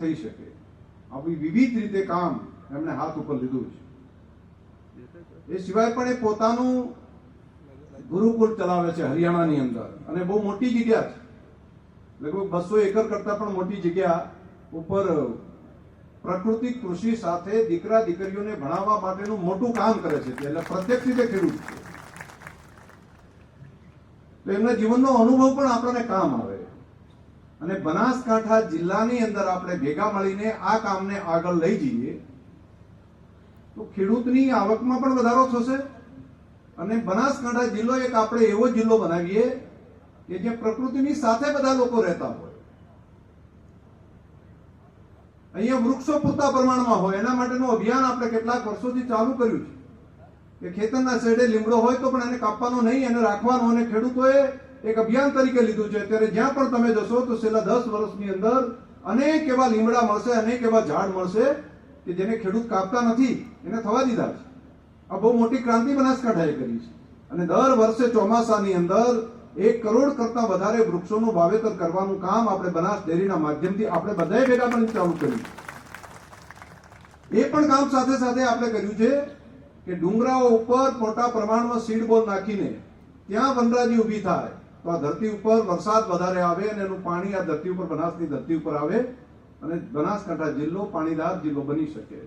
થઈ શકે. આવી વિવિધ રીતે કામ એમણે હાથ ઉપર લીધું છે. એ સિવાય પણ એ પોતાનું ગુરુકુળ ચલાવે છે હરિયાણાની અંદર. અને બહુ મોટી જગ્યા છે. લગભગ બસો એકર કરતા પણ મોટી જગ્યા ઉપર પ્રકૃતિ કૃષિ સાથે દીકરા દીકરીઓને ભણાવવા માટેનું મોટું કામ કરે છે. એટલે પ્રત્યક્ષ રીતે ખેડૂત છે. તો એમના જીવનનો અનુભવ પણ આપણને કામ આવે. અને બનાસકાંઠા જિલ્લાની અંદર આપણે ભેગા મળીને આ કામને આગળ લઈ જઈએ, તો ખેડૂતની આવકમાં પણ વધારો થશે. અને બનાસકાંઠા જિલ્લો એક આપણે એવો જિલ્લો બનાવીએ કે જે પ્રકૃતિની સાથે બધા લોકો રહેતા હોય. અહીંયા વૃક્ષો પૂરતા પ્રમાણમાં હોય, એના માટેનું અભિયાન આપણે કેટલાક વર્ષોથી ચાલુ કર્યું છે. કે ખેતરના શેડે લીમડો હોય તો પણ એને કાપવાનો નહીં, એને રાખવાનો. અને ખેડૂતોએ એક અભિયાન તરીકે લીધું છે. ત્યારે જ્યાં પણ તમે જશો તો છેલ્લા દસ વર્ષની અંદર અનેક એવા લીમડા મળશે, અનેક એવા ઝાડ મળશે કે જેને ખેડૂત કાપતા નથી, એને થવા દીધા છે. આ બહુ મોટી ક્રાંતિ બનાસકાંઠાએ કરી છે. અને દર વર્ષે ચોમાસાની અંદર એક કરોડ કરતા વધારે વૃક્ષોનું વાવેતર કરવાનું કામ આપણે બનાસ ડેરીના માધ્યમથી આપણે બધાએ ભેગા પણ ચાલુ કર્યું એ પણ કામ સાથે સાથે આપણે કર્યું છે કે ડુંગરાઓ ઉપર મોટા પ્રમાણમાં સીડ બોલ નાખીને ત્યાં વનરાજી ઊભી થાય. તો આ ધરતી ઉપર વરસાદ વધારે આવે અને એનું પાણી આ ધરતી ઉપર બનાસની ધરતી ઉપર આવે અને બનાસકાંઠા જિલ્લો પાણીદાર જિલ્લો બની શકે.